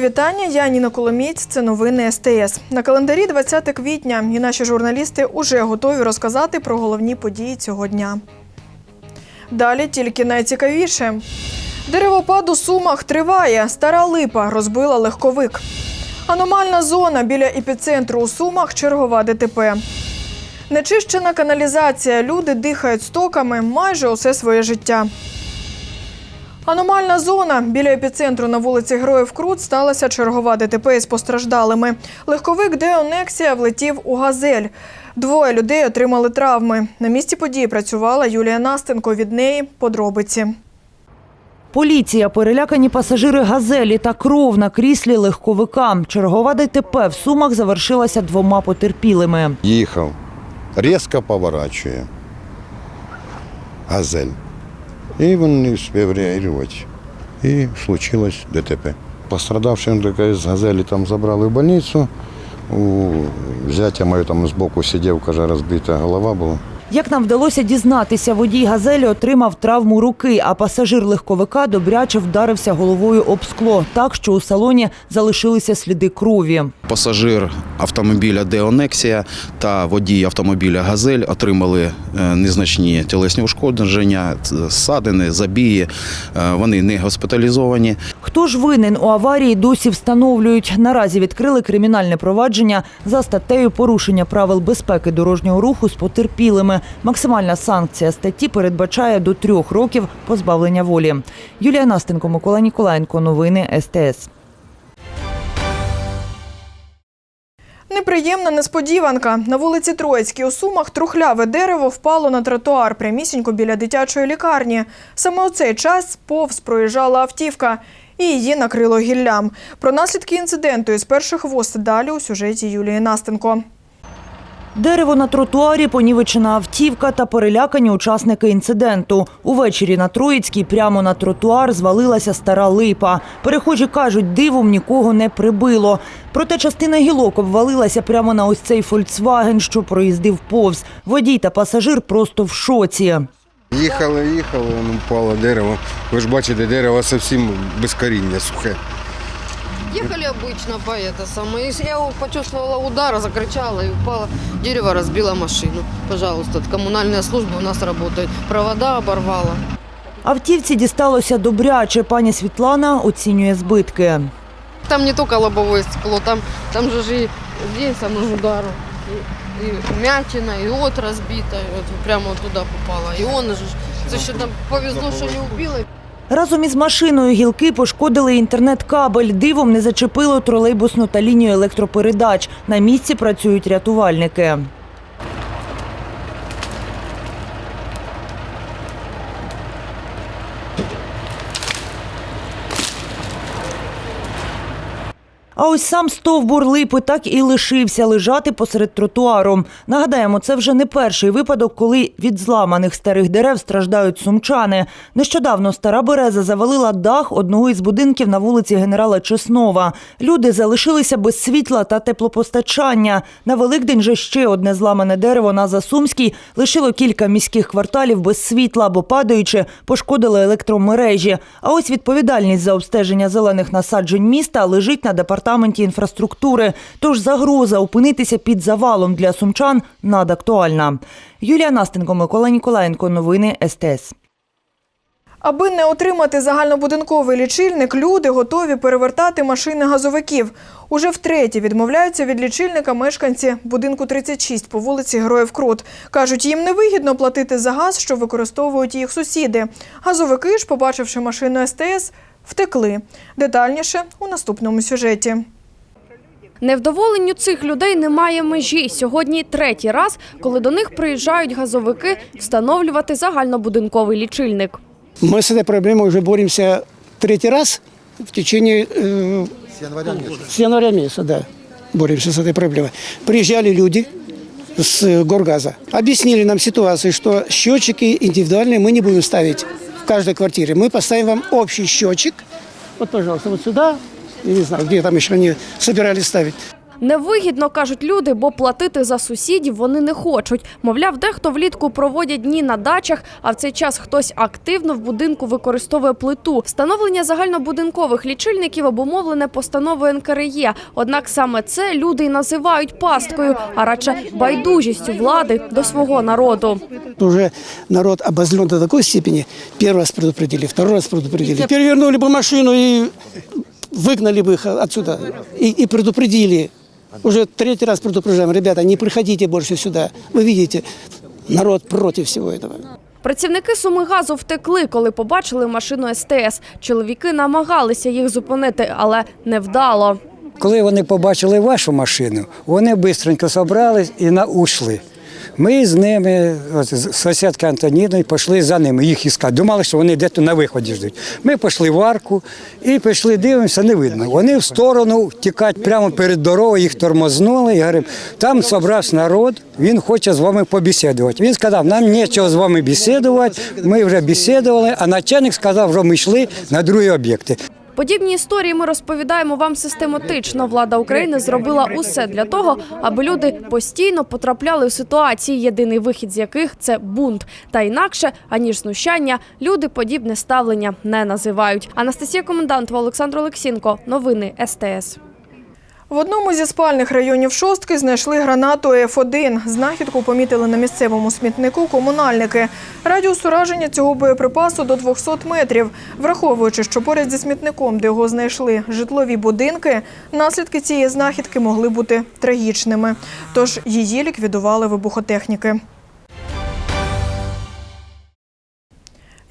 Вітання. Я Ніна Коломієць. Це новини СТС. На календарі 20 квітня. І наші журналісти уже готові розказати про головні події цього дня. Далі тільки найцікавіше. Деревопад у Сумах триває. Стара липа розбила легковик. Аномальна зона біля епіцентру у Сумах чергова ДТП. Нечищена каналізація. Люди дихають стоками майже усе своє життя. Аномальна зона біля епіцентру на вулиці Героїв Крут сталася чергова ДТП із постраждалими. Легковик Деонексія влетів у газель. Двоє людей отримали травми. На місці події працювала Юлія Настенко. Від неї подробиці. Поліція, перелякані пасажири газелі та кров на кріслі легковика. Чергова ДТП в Сумах завершилася двома потерпілими. Їхав, різко поворачує. Газель. І він не встиг реагувати. І случилось ДТП. Пострадавшим з газелі там забрали в больницю. У зятя моє там збоку сидів, каже, розбита голова була. Як нам вдалося дізнатися, водій газелі отримав травму руки, а пасажир легковика добряче вдарився головою об скло, так що у салоні залишилися сліди крові. Пасажир автомобіля Деонексія та водій автомобіля Газель отримали е, незначні тілесні ушкодження, ссадини, забії. Е, Вони не госпіталізовані. Хто ж винен у аварії, досі встановлюють. Наразі відкрили кримінальне провадження за статтею порушення правил безпеки дорожнього руху з потерпілими. Максимальна санкція статті передбачає до трьох років позбавлення волі. Юлія Настенко, Микола Ніколаєнко. Новини СТС. Неприємна несподіванка. На вулиці Троїцькій у Сумах трухляве дерево впало на тротуар прямісінько біля дитячої лікарні. Саме у цей час повз проїжджала автівка і її накрило гіллям. Про наслідки інциденту із перших вуст далі у сюжеті Юлії Настенко. Дерево на тротуарі, понівечена автівка та перелякані учасники інциденту. Увечері на Троїцькій прямо на тротуар звалилася стара липа. Перехожі кажуть, дивом нікого не прибило. Проте частина гілок обвалилася прямо на ось цей «Фольксваген», що проїздив повз. Водій та пасажир просто в шоці. Їхали, їхали, воно впало дерево. Ви ж бачите, дерево зовсім без коріння, сухе. Ехали обычно по это самое. И Я почувствовала удар, закричала и упала. Дерево разбило машину. Пожалуйста, коммунальная служба у нас работает. Провода оборвала. Автівці дісталося добряче. Пані Світлана оцінює збитки. Там не только лобовое стекло, там, там же же и здесь сам удар. И, и мятина, и от разбита, и вот прямо вот туда попала. И он же, это еще там повезло, что не убило. Разом із машиною гілки пошкодили інтернет-кабель. Дивом не зачепило тролейбусну та лінію електропередач. На місці працюють рятувальники. Ось сам стовбур липи так і лишився лежати посеред тротуару. Нагадаємо, це вже не перший випадок, коли від зламаних старих дерев страждають сумчани. Нещодавно стара береза завалила дах одного із будинків на вулиці генерала Чеснова. Люди залишилися без світла та теплопостачання. На Великдень же ще одне зламане дерево на Засумській лишило кілька міських кварталів без світла, бо падаючи, пошкодили електромережі. А ось відповідальність за обстеження зелених насаджень міста лежить на департаменті інфраструктури. Тож загроза опинитися під завалом для сумчан надактуальна. Юлія Настенко, Микола Ніколаєнко. Новини СТС. Аби не отримати загальнобудинковий лічильник, люди готові перевертати машини газовиків. Уже втретє відмовляються від лічильника мешканці будинку 36 по вулиці Героїв Крут. Кажуть, їм невигідно платити за газ, що використовують їх сусіди. Газовики ж, побачивши машину СТС, втекли. Детальніше у наступному сюжеті. Невдоволенню цих людей немає межі. Сьогодні третій раз, коли до них приїжджають газовики встановлювати загальнобудинковий лічильник. Мы с этой проблемой уже боремся третий раз в течение... э, с января месяца. да, боремся с этой проблемой. Приезжали люди с э, Горгаза, объяснили нам ситуацию, что счетчики индивидуальные мы не будем ставить в каждой квартире. Мы поставим вам общий счетчик. Вот, пожалуйста, вот сюда. Я не знаю, где там еще они собирались ставить. Невигідно, кажуть люди, бо платити за сусідів вони не хочуть. Мовляв, дехто влітку проводять дні на дачах, а в цей час хтось активно в будинку використовує плиту. Встановлення загальнобудинкових лічильників обумовлене постановою НКРЄ. Однак саме це люди й називають пасткою, а радше байдужістю влади до свого народу. Уже народ обозлен до такой степени. Первый раз предупредили, второй раз предупредили. Перевернули бы машину и выгнали бы их отсюда. И, и предупредили. Уже третий раз предупреждаем. Ребята, не приходите больше сюда. Вы видите, народ против всего этого. Працівники Сумигазу втекли, коли побачили машину СТС. Чоловіки намагалися їх зупинити, але невдало. Коли вони побачили вашу машину, вони швидко зібрались і на ушли. Ми з ними, з сусідка Антоніною, пішли за ними, їх іскати. Думали, що вони десь на виході ждуть. Ми пішли в арку і пішли, дивимося, не видно. Вони в сторону тікають прямо перед дорогою, їх тормознули. І говоримо, там зібрався народ, він хоче з вами побесідувати. Він сказав, нам нічого з вами бесідувати, ми вже бесідували, а начальник сказав, що ми йшли на другі об'єкти. Подібні історії ми розповідаємо вам систематично. Влада України зробила усе для того, аби люди постійно потрапляли у ситуації, єдиний вихід з яких це бунт. Та інакше аніж знущання, люди подібне ставлення не називають. Анастасія Комендантова, Олександр Олексінко. Новини СТС. В одному зі спальних районів шостки знайшли гранату Ф1. Знахідку помітили на місцевому смітнику комунальники. Радіус ураження цього боєприпасу до 200 метрів. Враховуючи, що поряд зі смітником, де його знайшли житлові будинки, наслідки цієї знахідки могли бути трагічними. Тож її ліквідували вибухотехніки.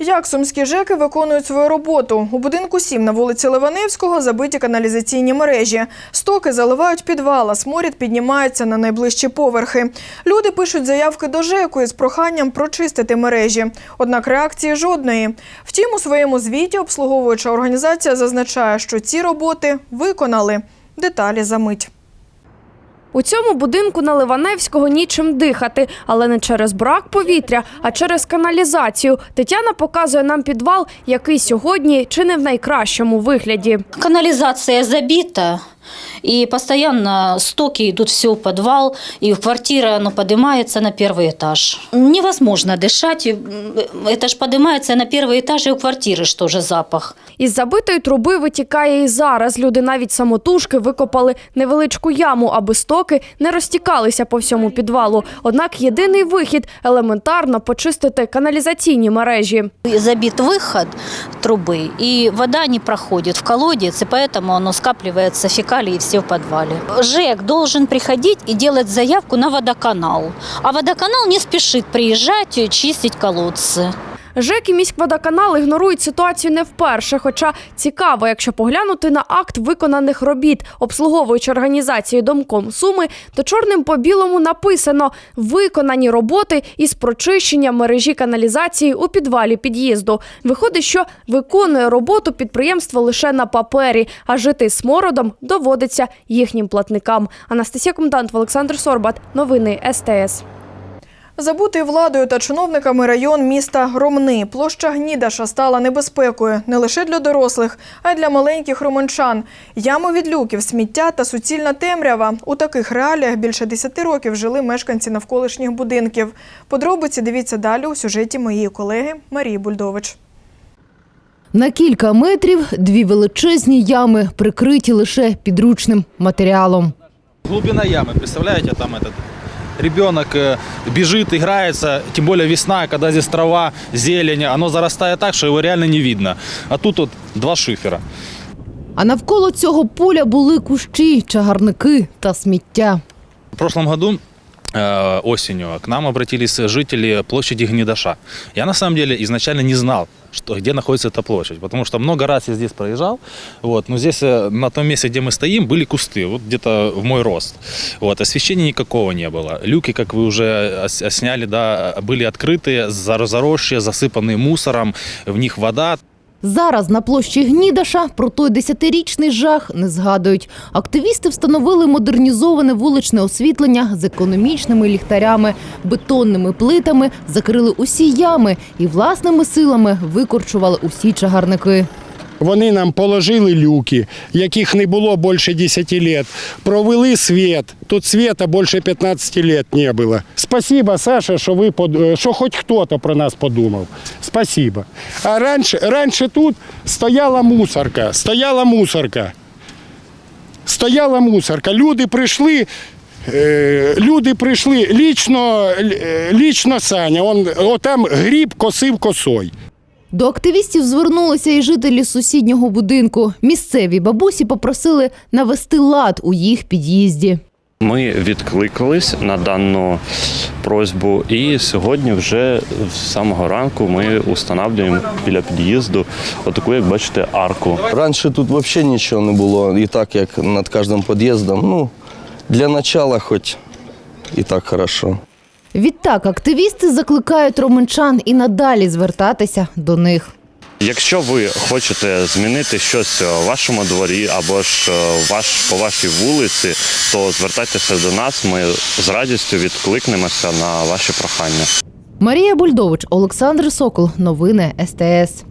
Як сумські ЖЕКи виконують свою роботу? У будинку 7 на вулиці Ливаневського забиті каналізаційні мережі. Стоки заливають підвал, а сморід піднімається на найближчі поверхи. Люди пишуть заявки до ЖЕКу із проханням прочистити мережі. Однак реакції жодної. Втім, у своєму звіті обслуговуюча організація зазначає, що ці роботи виконали. Деталі за мить. У цьому будинку на Ливаневського нічим дихати, але не через брак повітря, а через каналізацію. Тетяна показує нам підвал, який сьогодні чи не в найкращому вигляді. Каналізація забита, и постоянно стоки идут все в подвал, и квартира ну, поднимается на первый этаж. Невозможно дышать, и, м, это ж поднимается на первый этаж, и у квартиры что же запах. Із забитої труби витікає і зараз. Люди навіть самотужки викопали невеличку яму, аби стоки не розтікалися по всьому підвалу. Однак єдиний вихід елементарно почистити каналізаційні мережі. И Забит выход трубы, и вода не проходит в колодец, и поэтому оно скапливается фекалии все в подвале. ЖЭК должен приходить и делать заявку на водоканал, а водоканал не спешит приезжать и чистить колодцы. ЖЕК і міськводоканал ігнорують ситуацію не вперше. Хоча цікаво, якщо поглянути на акт виконаних робіт, обслуговуючи організацію Домком Суми, то чорним по білому написано виконані роботи із прочищення мережі каналізації у підвалі під'їзду. Виходить, що виконує роботу підприємство лише на папері, а жити смородом доводиться їхнім платникам. Анастасія Комдант, Олександр Сорбат. Новини СТС. Забутий владою та чиновниками район міста Ромни. Площа Гнідаша стала небезпекою не лише для дорослих, а й для маленьких романчан. Ями від люків, сміття та суцільна темрява. У таких реаліях більше 10 років жили мешканці навколишніх будинків. Подробиці дивіться далі у сюжеті моєї колеги Марії Бульдович. На кілька метрів дві величезні ями, прикриті лише підручним матеріалом. Глубина ямы, представляете, там этот ребенок э, бежит, играется, тем более весна, когда здесь трава, зелень, оно зарастает так, что его реально не видно. А тут вот два шифера. А навколо цього поля були кущі, чагарники та сміття. В прошлом году э, осенью к нам обратились жители площади Гнедаша. Я на самом деле изначально не знал, что, где находится эта площадь, потому что много раз я здесь проезжал, вот, но здесь э, на том месте, где мы стоим, были кусты, вот где-то в мой рост. Вот, освещения никакого не было. Люки, как вы уже ос- сняли, да, были открытые, зар- заросшие, засыпанные мусором, в них вода, Зараз на площі Гнідаша про той десятирічний жах не згадують. Активісти встановили модернізоване вуличне освітлення з економічними ліхтарями, бетонними плитами, закрили усі ями і власними силами викорчували усі чагарники. Вони нам положили люки, яких не було більше 10 років. Провели світ. Тут світа більше 15 років не було. Спасибо, Саша, що ви що хоч хтось про нас подумав. Спасибо. А раніше, раніше тут стояла мусорка, стояла мусорка. Стояла мусорка. Люди прийшли. е, Люди прийшли лічно, лічно Саня, он, отам гріб косив косой. До активістів звернулися і жителі сусіднього будинку. Місцеві бабусі попросили навести лад у їх під'їзді. Ми відкликались на дану просьбу, і сьогодні вже з самого ранку ми встановлюємо біля під'їзду отаку, як бачите, арку. Раніше тут взагалі нічого не було, і так як над кожним під'їздом. Ну, для початку хоч і так хорошо. Відтак активісти закликають романчан і надалі звертатися до них. Якщо ви хочете змінити щось у вашому дворі або ж е, ваш, по вашій вулиці, то звертайтеся до нас. Ми з радістю відкликнемося на ваші прохання. Марія Бульдович, Олександр Сокол. Новини СТС.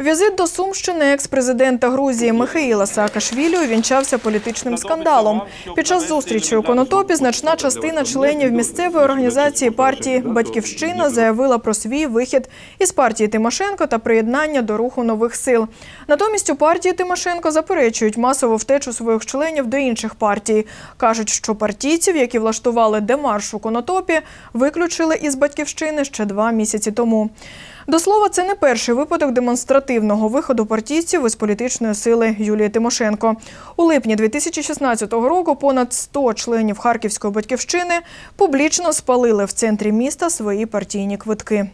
Візит до Сумщини екс-президента Грузії Михаїла Саакашвілі увінчався політичним скандалом. Під час зустрічі у Конотопі значна частина членів місцевої організації партії Батьківщина заявила про свій вихід із партії Тимошенко та приєднання до руху нових сил. Натомість у партії Тимошенко заперечують масову втечу своїх членів до інших партій. кажуть, що партійців, які влаштували демарш у Конотопі, виключили із батьківщини ще два місяці тому. До слова, це не перший випадок демонстративного виходу партійців із політичної сили Юлії Тимошенко. У липні 2016 року понад 100 членів Харківської батьківщини публічно спалили в центрі міста свої партійні квитки.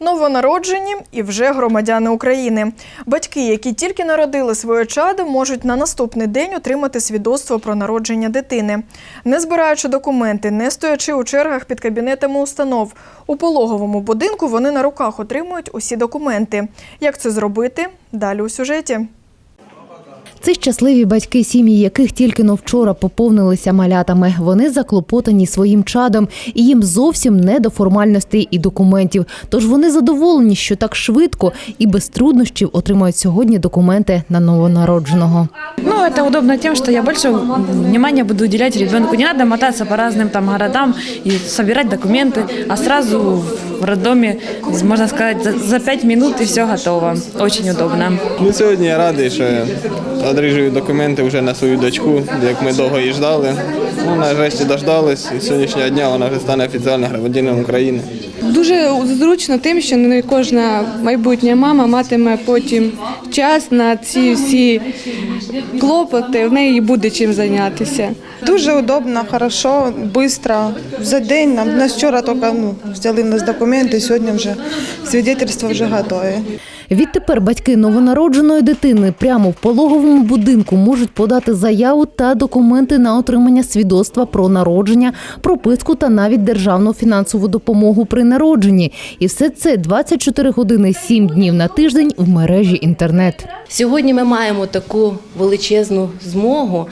Новонароджені і вже громадяни України. Батьки, які тільки народили своє чадо, можуть на наступний день отримати свідоцтво про народження дитини, не збираючи документи, не стоячи у чергах під кабінетами установ. У пологовому будинку вони на руках отримують усі документи. Як це зробити? Далі у сюжеті. Це щасливі батьки, сім'ї яких тільки но вчора поповнилися малятами. Вони заклопотані своїм чадом, і їм зовсім не до формальностей і документів. Тож вони задоволені, що так швидко і без труднощів отримають сьогодні документи на новонародженого. Ну, это удобно тем, что я больше внимания буду уделять ребенку. Не надо мотаться по разным там городам и собирать документы, а сразу в роддоме, можно сказать, за, за пять минут и все готово. Очень удобно. Ну, сьогодні я радий, що одріжую документи вже на свою дочку, як ми довго її ждали. Ну, нарешті дождались, і з сьогоднішнього дня вона вже стане офіційним громадянином України. Дуже зручно тим, що не кожна майбутня мама матиме потім час на ці всі клопоти, в неї буде чим зайнятися. Дуже удобно, хорошо, швидко. За день нам нас вчора тільки ну, взяли в нас документи, сьогодні вже свідетельство вже готове. Відтепер батьки новонародженої дитини прямо в пологовому будинку можуть подати заяву та документи на отримання свідоцтва про народження, прописку та навіть державну фінансову допомогу при народженні. І все це 24 години 7 днів на тиждень в мережі інтернет. Сьогодні ми маємо таку величезну змогу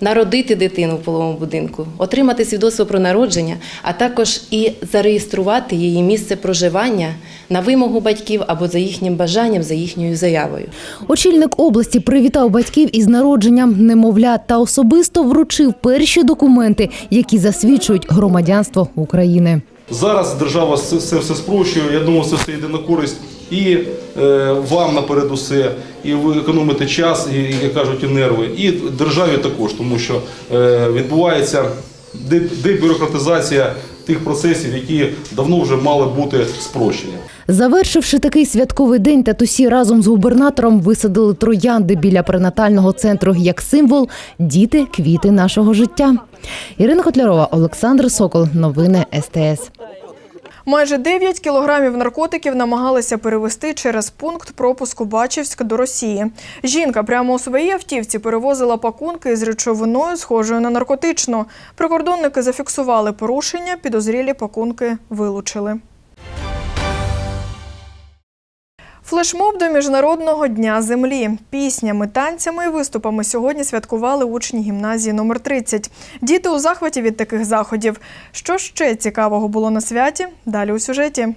народити дитину в половому будинку, отримати свідоцтво про народження, а також і зареєструвати її місце проживання на вимогу батьків або за їхнім бажанням, за їхньою заявою. Очільник області привітав батьків із народженням немовлят та особисто вручив перші документи, які засвідчують громадянство України. Зараз держава це все, все спрощує. Я думаю, це все йде на користь і е, вам наперед усе, і ви економите час, і, як кажуть, і нерви, і державі також, тому що е, відбувається дебюрократизація тих процесів, які давно вже мали бути спрощені. Завершивши такий святковий день, татусі разом з губернатором висадили троянди біля пренатального центру як символ діти квіти нашого життя. Ірина Котлярова, Олександр Сокол. Новини СТС. Майже 9 кілограмів наркотиків намагалися перевести через пункт пропуску Бачівськ до Росії. Жінка прямо у своїй автівці перевозила пакунки з речовиною, схожою на наркотичну. Прикордонники зафіксували порушення, підозрілі пакунки вилучили. Флешмоб до Міжнародного дня землі. Піснями, танцями і виступами сьогодні святкували учні гімназії номер 30. Діти у захваті від таких заходів. Що ще цікавого було на святі? Далі у сюжеті.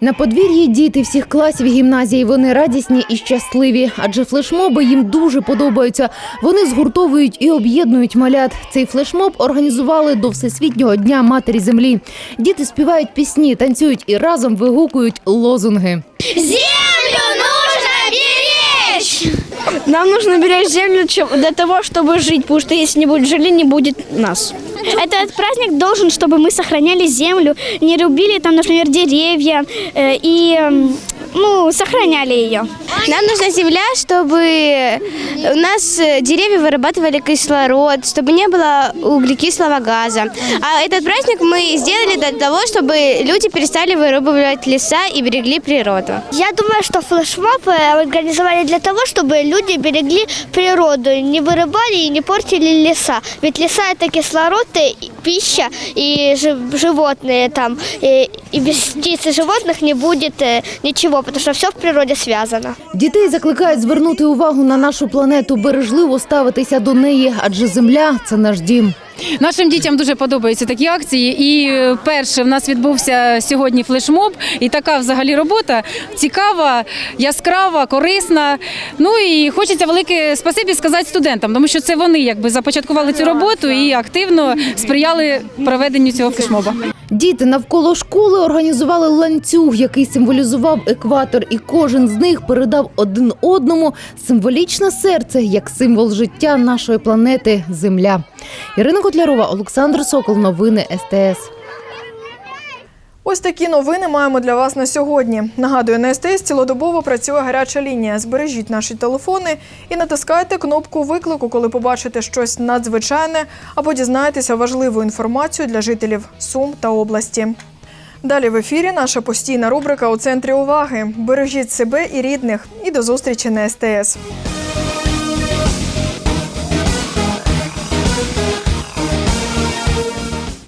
На подвір'ї діти всіх класів гімназії. Вони радісні і щасливі, адже флешмоби їм дуже подобаються. Вони згуртовують і об'єднують малят. Цей флешмоб організували до Всесвітнього дня матері землі. Діти співають пісні, танцюють і разом вигукують лозунги. Зі! Нам нужно беречь землю чем- для того, чтобы жить, потому что если не будет жили, не будет нас. Этот праздник должен, чтобы мы сохраняли землю, не рубили там, например, деревья э, и м, ну, сохраняли ее. Нам нужна земля, чтобы у нас э, деревья вырабатывали кислород, чтобы не было углекислого газа. А этот праздник мы сделали для того, чтобы люди перестали вырубывать леса и берегли природу. Я думаю, что флешмоб организовали для того, чтобы люди берегли природу, не вырубали и не портили леса. Ведь леса – это кислород, и пища, и жи- животные там. И, и без птиц и животных не будет э, ничего, потому что все в природе связано. Дітей закликають звернути увагу на нашу планету, бережливо ставитися до неї, адже земля це наш дім. Нашим дітям дуже подобаються такі акції. І е, перше в нас відбувся сьогодні флешмоб, і така взагалі робота цікава, яскрава, корисна. Ну і хочеться велике спасибі сказати студентам, тому що це вони якби започаткували цю роботу і активно сприяли проведенню цього флешмоба. Діти навколо школи організували ланцюг, який символізував екватор, і кожен з них передав один одному символічне серце як символ життя нашої планети Земля. Ірина Котлярова, Олександр Сокол. Новини СТС. Ось такі новини маємо для вас на сьогодні. Нагадую, на СТС цілодобово працює гаряча лінія. Збережіть наші телефони і натискайте кнопку виклику, коли побачите щось надзвичайне або дізнаєтеся важливу інформацію для жителів Сум та області. Далі в ефірі наша постійна рубрика у центрі уваги. Бережіть себе і рідних. І до зустрічі на СТС.